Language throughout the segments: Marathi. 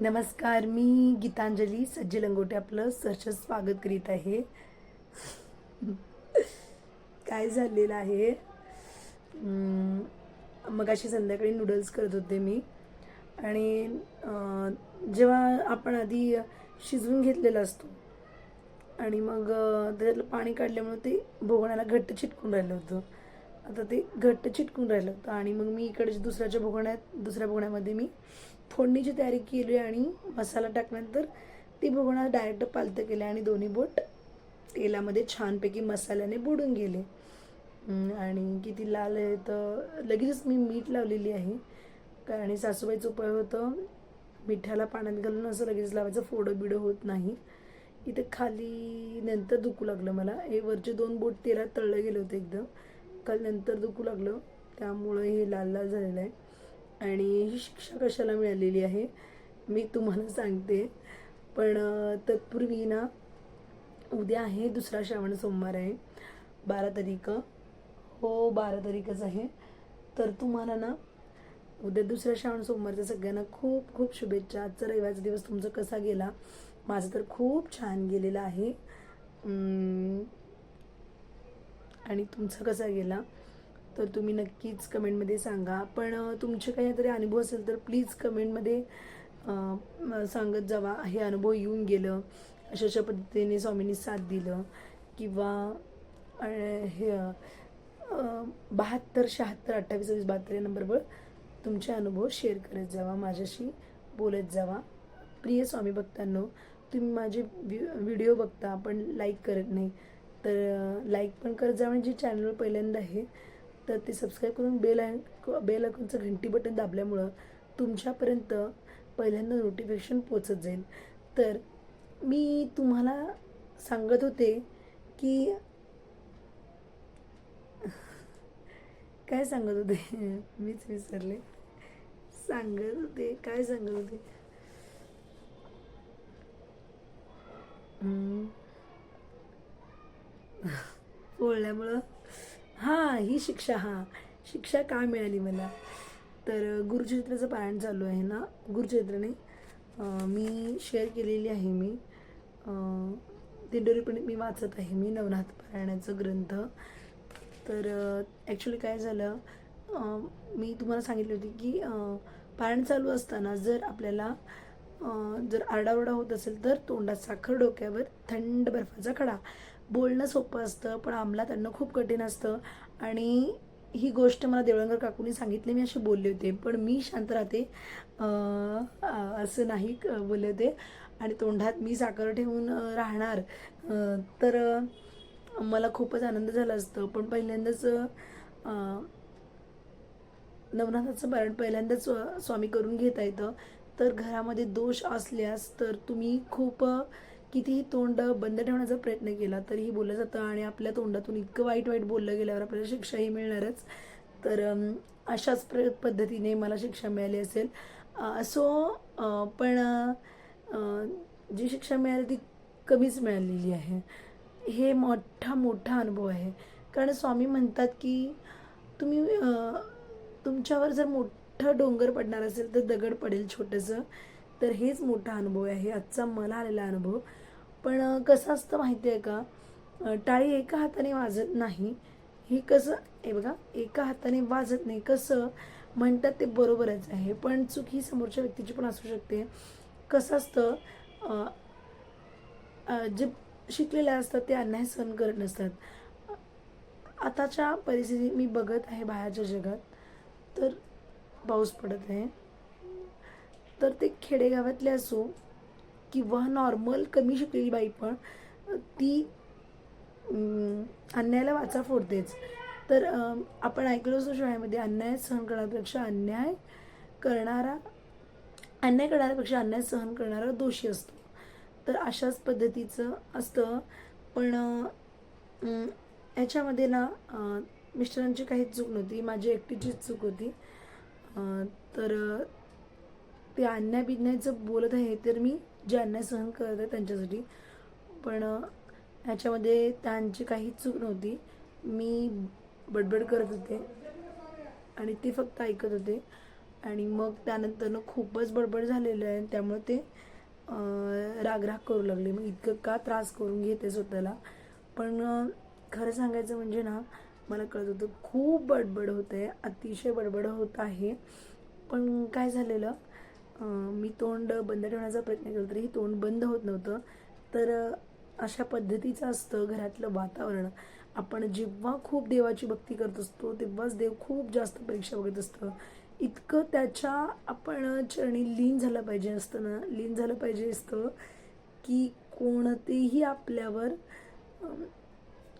नमस्कार मी गीतांजली सज्ज लंगोटे आपलं सहर्ष स्वागत करीत आहे. काय झालेलं आहे? मग अशी संध्याकाळी नूडल्स करत होते मी. आणि जेव्हा आपण आधी शिजवून घेतलेला असतो आणि मग त्याच्यातलं पाणी काढल्यामुळे ते भोगण्याला घट्ट चिटकून राहिलं होतं. आता ते घट्ट चिटकून राहिलं होतं आणि मग मी इकडे दुसऱ्याच्या भोगण्यात दुसऱ्या भोगण्यामध्ये मी फोडणीची तयारी केली आणि मसाला टाकल्यानंतर ती भोगणा डायरेक्ट पालतं केलं आणि दोन्ही बोट तेलामध्ये छानपैकी मसाल्याने बुडून गेले. आणि किती लाल आहे तर लगेचच मी मीठ लावलेली आहे. कारण सासूबाईचं उपाय होतं मिठाला पाण्यात घालून असं लगेच लावायचं फोडं बिडं होत नाही. इथे खाली नंतर दुखू लागलं मला. हे वरचे दोन बोट तेलात तळलं गेले होते एकदम. काल नंतर दुखू लागलं. त्यामुळं हे लाल लाल झालेलं आहे. आणि ही शिक्षा कशाला मिळालेली आहे मी तुम्हाला सांगते. पण तत्पूर्वी ना उद्या आहे दुसरा श्रावण सोमवार आहे बारा तारीख. हो बारा तारीखच आहे. तर तुम्हाला ना उद्या दुसऱ्या श्रावण सोमवारच्या सगळ्यांना खूप खूप शुभेच्छा. आजचा रविवारचा दिवस तुमचा कसा गेला माझा तर खूप छान गेलेला आहे. आणि तुमचा कसा गेला? तर तुम्ही नक्कीच कमेंटमध्ये सांगा. पण तुमचे तुमचे काहीतरी अनुभव असेल तर प्लीज कमेंटमध्ये सांगत जावा. हे अनुभव येऊन गेलं. अशा अशा पद्धतीने स्वामींनी साथ दिलं. किंवा हे बहात्तर शहात्तर अठ्ठावीस वीस बहात्तर या नंबरवर तुमचे अनुभव शेअर करत जावा. माझ्याशी बोलत जावा. प्रिय स्वामी भक्तांनो तुम्ही माझे व्हि व्हिडिओ बघता पण लाईक करत नाही. तर लाईक पण करत जा. म्हणजे चॅनल पहिल्यांदा आहे तर ते सबस्क्राईब करून बेल आय बेल आयकॉनचं घंटी बटन दाबल्यामुळं तुमच्यापर्यंत पहिल्यांदा नोटिफिकेशन पोचत जाईल. तर मी तुम्हाला सांगत होते की काय सांगत होते? मीच विसरले. सांगत होते. काय सांगत होते? पोळल्यामुळं ही शिक्षा हां. शिक्षा का मिळाली मला? तर गुरुचरित्राचं पारायण चालू आहे ना? गुरुचरित्राने मी शेअर केलेली आहे मी. दिंडोरीपणे मी वाचत आहे मी नवनाथ पारायणाचं ग्रंथ. तर ॲक्च्युली काय झालं मी तुम्हाला सांगितली होती की पारायण चालू असताना जर आपल्याला जर आरडाओरडा होत असेल तर तोंडात साखर डोक्यावर थंड बर्फाचा खडा. बोलणं सोपं असतं पण अंमलात त्यांना खूप कठीण असतं. आणि ही गोष्ट मला देवळंकर काकूंनी सांगितली मी अशी बोलले होते. पण मी शांत राहते. असं नाही क- बोलले होते. आणि तोंडात मी साखर ठेवून राहणार. तर मला खूपच आनंद झाला असतं. पण पहिल्यांदाच नवनाथाचं पारायण पहिल्यांदाच स्वामी करून घेता येतं. तर घरामध्ये दोष असल्यास तर तुम्ही खूप कितीही तोंड बंद ठेवण्याचा प्रयत्न केला तरीही बोललं जातं आणि आपल्या तोंडातून इतकं वाईट वाईट बोललं गेल्यावर आपल्याला शिक्षाही मिळणारच. तर अशाच प्र पद्धतीने मला शिक्षा मिळाली असेल. असो पण जी शिक्षा मिळाली ती कमीच मिळालेली आहे. हे मोठा मोठा अनुभव आहे. कारण स्वामी म्हणतात की तुम्ही तुमच्यावर जर मोठं डोंगर पडणार असेल तर दगड पडेल छोटंसं. तर हेच मोठा अनुभव आहे आजचा मला आलेला अनुभव. पण कसं असतं माहिती आहे का टाळी एका हाताने वाजत नाही हे कसं हे बघा एका हाताने वाजत नाही. कसं? म्हणतात ते बरोबरच आहे. पण चूक ही समोरच्या व्यक्तीची पण असू शकते. कसं असतं? जे शिकलेले असतात ते अन्याय सहन करत नसतात. आताच्या परिस्थितीत मी बघत आहे बाहेरच्या जगात. तर पाऊस पडत आहे. तर ते खेडेगावातले असो किंवा नॉर्मल कमी शिकलेली बाई पण ती अन्यायाला वाचा फोडतेच. तर आपण ऐकलो असतो शाळेमध्ये अन्याय सहन करण्यापेक्षा अन्याय करणारा अन्याय करणाऱ्यापेक्षा अन्याय सहन करणारा दोषी असतो. तर अशाच पद्धतीचं असतं. पण याच्यामध्ये ना मिस्टरांची काहीच चूक नव्हती. माझी एकटीचीच चूक होती. तर ते अन्याय बिन्यायचं बोलत आहे तर मी जे अन्याय सहन करत आहे त्यांच्यासाठी. पण ह्याच्यामध्ये त्यांची काही चूक नव्हती. मी बडबड करत होते आणि ते फक्त ऐकत होते. आणि मग त्यानंतरनं खूपच बडबड झालेलं आहे त्यामुळे ते रागराग करू लागले. मग इतकं का त्रास करून घेते स्वतःला? पण खरं सांगायचं म्हणजे ना मला कळत होतं खूप बडबड होत आहे अतिशय बडबड होत आहे. पण काय झालेलं मी तोंड बंद ठेवण्याचा प्रयत्न केला तरीही तोंड बंद होत नव्हतं. तर अशा पद्धतीचं असतं घरातलं वातावरण. आपण जेव्हा खूप देवाची भक्ती करत असतो तेव्हाच देव खूप जास्त परीक्षा बघत असतं. इतकं त्याच्या आपण चरणी लीन झालं पाहिजे असतं ना लीन झालं पाहिजे असतं की कोणतेही आपल्यावर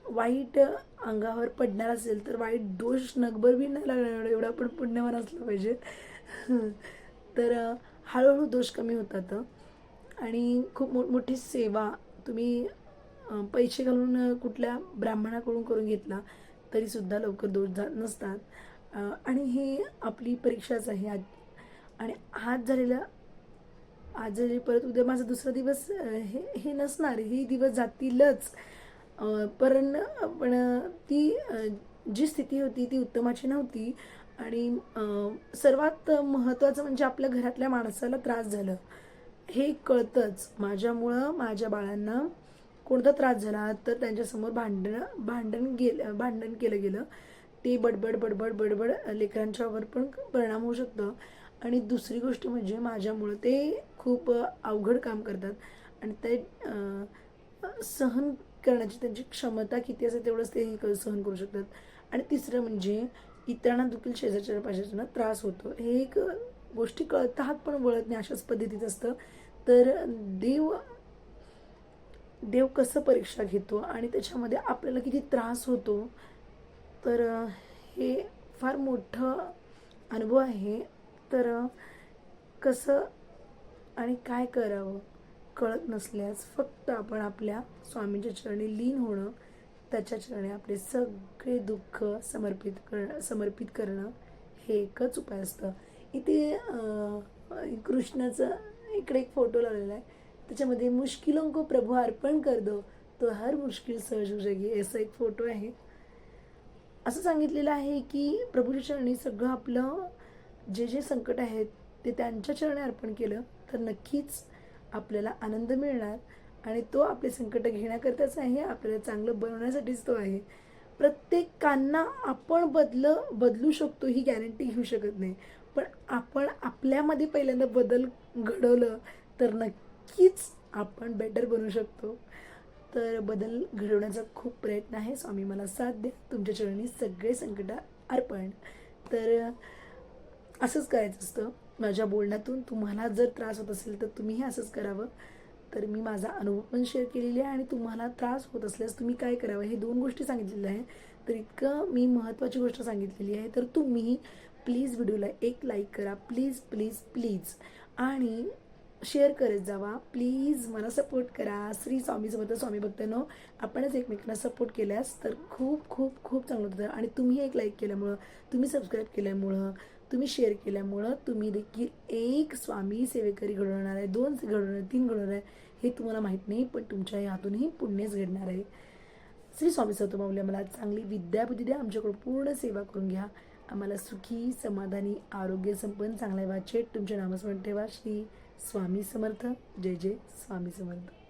वाईट अंगावर पडणार असेल तर वाईट दोष नगभर बी नाही लागणार एवढं एवढं आपण पुण्यवान असलं पाहिजे. तर हळूहळू दोष कमी होतात आणि खूप मोठमोठी सेवा तुम्ही पैसे घालून कुठल्या ब्राह्मणाकडून करून घेतला तरीसुद्धा लवकर दोष जात नसतात. आणि ही आपली परीक्षाच आहे आज. आणि आज झालेलं आज झाले परत उद्या माझा दुसरा दिवस हे हे नसणार हे दिवस जातीलच. पण पण ती जी स्थिती होती ती उत्तमाची नव्हती. आणि सर्वात महत्त्वाचं म्हणजे आपल्या घरातल्या माणसाला त्रास झालं हे कळतंच. माझ्यामुळं माझ्या बाळांना कोणता त्रास झाला तर त्यांच्यासमोर भांडण भांडण गेलं भांडण केलं गेलं. ते बडबड बडबड बडबड लेकरांच्यावर पण परिणाम होऊ शकतं. आणि दुसरी गोष्ट म्हणजे माझ्यामुळं ते खूप अवघड काम करतात. आणि ते सहन करण्याची त्यांची क्षमता किती असेल तेवढंच ते क- सहन करू शकतात. आणि तिसरं म्हणजे इतरांना देखील शेजारच्या पाहिजेना त्रास होतो. हे एक गोष्टी कळतात पण वळत नाही अशाच पद्धतीत असतं. तर देव देव कसं परीक्षा घेतो आणि त्याच्यामध्ये आपल्याला किती त्रास होतो तर हे फार मोठं अनुभव आहे. तर कसं आणि काय करावं कळत नसल्यास फक्त आपण आपल्या स्वामींच्या चरणी लीन होणं त्याच्या चरणी आपले सगळे दुःख समर्पित करणं समर्पित करणं हे एकच उपाय असतं. इथे कृष्णाचा कृष्णाचं इकडे एक फोटो लावलेला आहे. त्याच्यामध्ये मुश्किलों को प्रभू अर्पण कर दो तो हर मुश्किल सहज हो असा एक फोटो आहे. असं सांगितलेलं आहे की प्रभूच्या चरणी सगळं आपलं जे जे संकट आहेत ते त्यांच्या चरणी अर्पण केलं तर नक्कीच आपल्याला आनंद मिळणार. आणि तो आपले संकट घेण्याकरताच आहे आपल्याला चांगलं बनवण्यासाठीच तो आहे. प्रत्येकांना आपण बदल बदलू शकतो ही गॅरंटी घेऊ शकत नाही. पण आपण आपल्यामध्ये पहिल्यांदा बदल घडवलं तर नक्कीच आपण बेटर बनू शकतो. तर बदल घडवण्याचा खूप प्रयत्न आहे. स्वामी मला साथ द्या. तुमच्या चरणी सगळे संकट अर्पण. तर असंच करायचं असतं. माझ्या बोलण्यातून तुम्हाला जर त्रास होत असेल तर तुम्हीही असंच करावं. तर मी माझा अनुभव पण शेअर केलेला आहे आणि तुम्हाला त्रास होत असल्यास तुम्ही काय करावं? हे दोन गोष्टी सांगितलेल्या आहे तर इतकं मी महत्त्वाची गोष्ट सांगितलेली आहे. तर तुम्ही प्लीज व्हिडिओला एक लाईक करा. प्लीज प्लीज प्लीज आणि शेअर करत जावा. प्लीज मला सपोर्ट करा. श्री स्वामी समर्थ स्वामी भक्तांनो आपणच एकमेकांना सपोर्ट केल्यास तर खूप खूप खूप चांगलं होतं. आणि तुम्ही एक लाईक केल्यामुळं तुम्ही सबस्क्राईब केल्यामुळं तुम्ही शेअर केल्यामुळं तुम्ही देखील एक स्वामी सेवेकरी घडवणार आहे दोन घडवणार आहे तीन घडवणार आहे हे तुम्हाला माहीत नाही पण तुमच्या या हातूनही पुण्यच घडणार आहे. श्री स्वामी सत्व मला आम्हाला चांगली विद्याबुद्धी द्या आमच्याकडून पूर्ण सेवा करून घ्या. आम्हाला सुखी समाधानी आरोग्य संपन्न चांगल्या वाचेट तुमचे नामस्मरण ठेवा. श्री स्वामी समर्थ. जय जय स्वामी समर्थ.